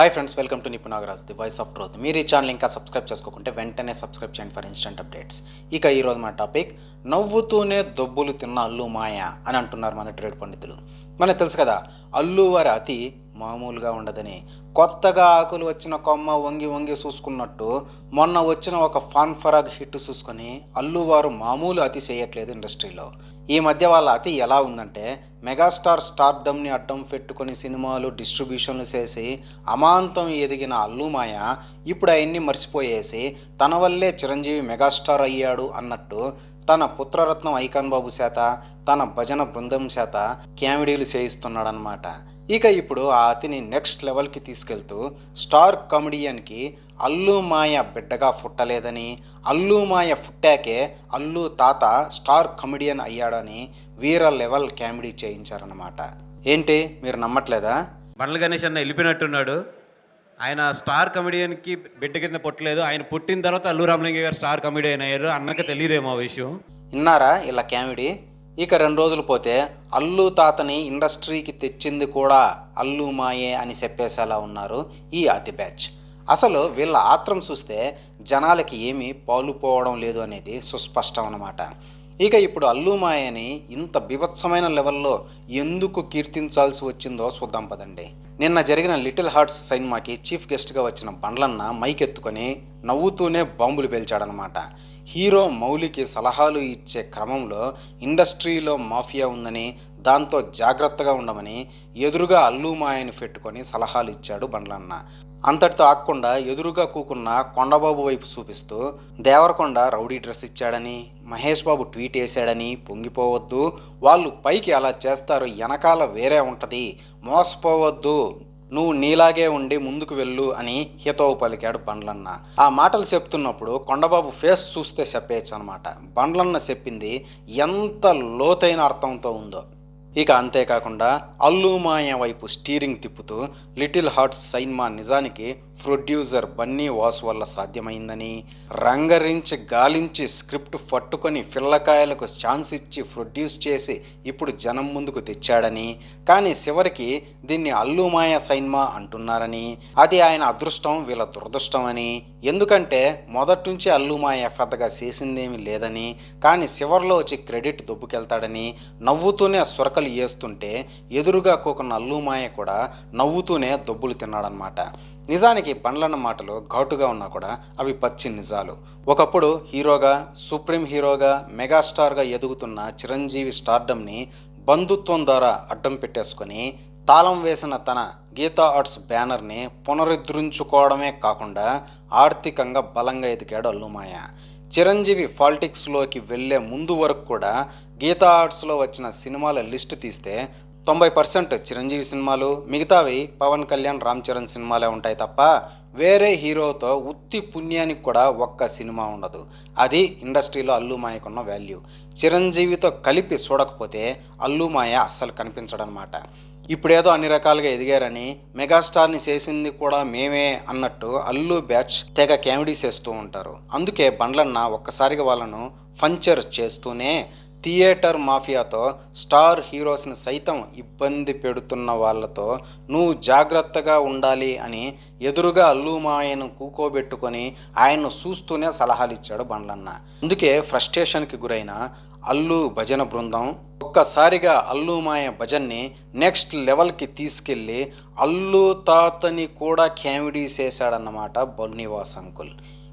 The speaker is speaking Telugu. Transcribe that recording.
Hi friends welcome to Nipu Nagaraj the voice of truth మీరు ఈ ఛానల్ ఇంకా సబ్స్క్రైబ్ చేసుకోకుంటే వెంటనే సబ్స్క్రైబ్ చేయండి ఫర్ ఇన్స్టెంట్ అప్డేట్స్ ఇక ఈరోజు మన టాపిక్ నవ్వుతూనే దొబ్బులు తిన్న అల్లు మాయ అని అంటున్నారు మన ట్రేడ్ పండితులు. మనకు తెలుసు కదా అల్లు వారి అతి మామూలుగా ఉండదని. కొత్తగా ఆకులు వచ్చిన కొమ్మ వంగి వంగి చూసుకున్నట్టు మొన్న వచ్చిన ఒక ఫాన్ ఫరాగ్ హిట్ చూసుకొని అల్లు వారు మామూలు అతి చేయట్లేదు ఇండస్ట్రీలో ఈ మధ్య వాళ్ళ అతి ఎలా ఉందంటే మెగాస్టార్ స్టార్డమ్ని అడ్డం పెట్టుకుని సినిమాలు డిస్ట్రిబ్యూషన్లు చేసి అమాంతం ఎదిగిన అల్లుమాయ ఇప్పుడు అవన్నీ మర్చిపోయేసి తన వల్లే చిరంజీవి మెగాస్టార్ అయ్యాడు అన్నట్టు తన పుత్రరత్నం ఐకాన్ బాబు చేత తన భజన బృందం చేత కామెడీలు చేయిస్తున్నాడనమాట ఇక ఇప్పుడు ఆ అతిని నెక్స్ట్ లెవెల్కి తీసుకెళ్తూ స్టార్ కమెడియన్కి అల్లు మాయ బిడ్డగా పుట్టలేదని అల్లు మాయ పుట్టాకే అల్లు తాత స్టార్ కమెడియన్ అయ్యాడని వీర లెవెల్ కామెడీ చేయించారన్నమాట. ఏంటి? మీరు నమ్మట్లేదా? బండ్ల గణేష్ అన్న వెళ్ళిపోయినట్టున్నాడు. ఆయన స్టార్ కమెడియన్కి బిడ్డ కింద పుట్టలేదు. ఆయన పుట్టిన తర్వాత అల్లు రామలింగ గారు స్టార్ కమెడియన్ అయ్యారు అన్నకి తెలియదేమో ఆ విషయం. విన్నారా ఇలా కామెడీ? ఇక రెండు రోజులు పోతే అల్లు తాతని ఇండస్ట్రీకి తెచ్చింది కూడా అల్లు మాయే అని చెప్పేసేలా ఉన్నారు ఈ అతి బ్యాచ్. అసలు వీళ్ళ ఆత్రం చూస్తే జనాలకి ఏమీ పాలుపోవడం లేదు అనేది సుస్పష్టం అన్నమాట. ఇక ఇప్పుడు అల్లు మాయని ఇంత బీభత్సమైన లెవెల్లో ఎందుకు కీర్తించాల్సి వచ్చిందో చూద్దాం పదండి. నిన్న జరిగిన లిటిల్ హార్ట్స్ సినిమాకి చీఫ్ గెస్ట్గా వచ్చిన బండ్లన్న మైక్ ఎత్తుకొని నవ్వుతూనే బాంబులు పేల్చాడనమాట హీరో మౌలికి సలహాలు ఇచ్చే క్రమంలో ఇండస్ట్రీలో మాఫియా ఉందని దాంతో జాగ్రత్తగా ఉండమని ఎదురుగా అల్లుమాయని పెట్టుకొని సలహాలు ఇచ్చాడు బండ్లన్న. అంతటితో ఆక్కుండా ఎదురుగా కూకున్న కొండబాబు వైపు చూపిస్తూ దేవరకొండ రౌడీ డ్రెస్ ఇచ్చాడని మహేష్ బాబు ట్వీట్ వేశాడని పొంగిపోవద్దు వాళ్ళు పైకి అలా చేస్తారు వెనకాల వేరే ఉంటుంది మోసపోవద్దు నువ్వు నీలాగే ఉండి ముందుకు వెళ్ళు అని హితవు పలికాడు బండ్లన్న. ఆ మాటలు చెప్తున్నప్పుడు కొండబాబు ఫేస్ చూస్తే చెప్పేయచ్చు అనమాట బండ్లన్న చెప్పింది ఎంత లోతైన అర్థంతో ఉందో. ఇక అంతేకాకుండా అల్లుమాయ వైపు స్టీరింగ్ తిప్పుతూ లిటిల్ హార్ట్స్ సైన్మా నిజానికి ప్రొడ్యూసర్ బన్నీ వాసు వల్ల సాధ్యమైందని రంగరించి గాలించి స్క్రిప్ట్ పట్టుకొని పిల్లకాయలకు ఛాన్స్ ఇచ్చి ప్రొడ్యూస్ చేసి ఇప్పుడు జనం ముందుకు తెచ్చాడని కానీ చివరికి దీన్ని అల్లుమాయ సైన్మా అంటున్నారని అది ఆయన అదృష్టం వీళ్ళ దురదృష్టం అని ఎందుకంటే మొదటి నుంచి అల్లుమాయ పెద్దగా చేసిందేమీ లేదని కానీ చివరిలో వచ్చి క్రెడిట్ దొబ్బుకెళ్తాడని నవ్వుతూనే సురకలు వేస్తుంటే ఎదురుగా కోకున్న అల్లుమాయ కూడా నవ్వుతూనే దొబ్బులు తిన్నాడనమాట నిజానికి పండ్లన్న మాటలు ఘాటుగా ఉన్నా కూడా అవి పచ్చి నిజాలు. ఒకప్పుడు హీరోగా సుప్రీం హీరోగా మెగాస్టార్గా ఎదుగుతున్న చిరంజీవి స్టార్డమ్ని బంధుత్వం ద్వారా అడ్డం పెట్టేసుకొని తాళం వేసిన తన గీతా ఆర్ట్స్ బ్యానర్ని పునరుద్ధరించుకోవడమే కాకుండా ఆర్థికంగా బలంగా ఎదిగాడు అల్లుమాయ చిరంజీవి పాలిటిక్స్లోకి వెళ్ళే ముందు వరకు కూడా గీతా ఆర్ట్స్లో వచ్చిన సినిమాల లిస్ట్ తీస్తే తొంభై పర్సెంట్ చిరంజీవి సినిమాలు మిగతావి పవన్ కళ్యాణ్ రామ్ చరణ్ సినిమాలే ఉంటాయి తప్ప వేరే హీరోతో ఉత్తి పుణ్యానికి కూడా ఒక్క సినిమా ఉండదు. అది ఇండస్ట్రీలో అల్లుమాయకున్న వాల్యూ. చిరంజీవితో కలిపి చూడకపోతే అల్లుమాయ అస్సలు కనిపించడనమాట. ఇప్పుడేదో అన్ని రకాలుగా ఎదిగారని మెగాస్టార్ని చేసింది కూడా మేమే అన్నట్టు అల్లు బ్యాచ్ తెగ కామెడీ చేస్తూ ఉంటారు. అందుకే బండ్లన్న ఒక్కసారిగా వాళ్ళను ఫంచర్ చేస్తూనే థియేటర్ మాఫియాతో స్టార్ హీరోస్ని సైతం ఇబ్బంది పెడుతున్న వాళ్ళతో నువ్వు జాగ్రత్తగా ఉండాలి అని ఎదురుగా అల్లుమాయను కూకోబెట్టుకొని ఆయన్ను చూస్తూనే సలహాలు ఇచ్చాడు బండ్లన్న. అందుకే ఫ్రస్ట్రేషన్కి గురైన అల్లు భజన బృందం ఒక్కసారిగా అల్లుమాయ భజన్ని నెక్స్ట్ లెవెల్కి తీసుకెళ్ళి అల్లు తాతని కూడా క్యామిడీ చేశాడన్నమాట బన్నీవాస్ అంకుల్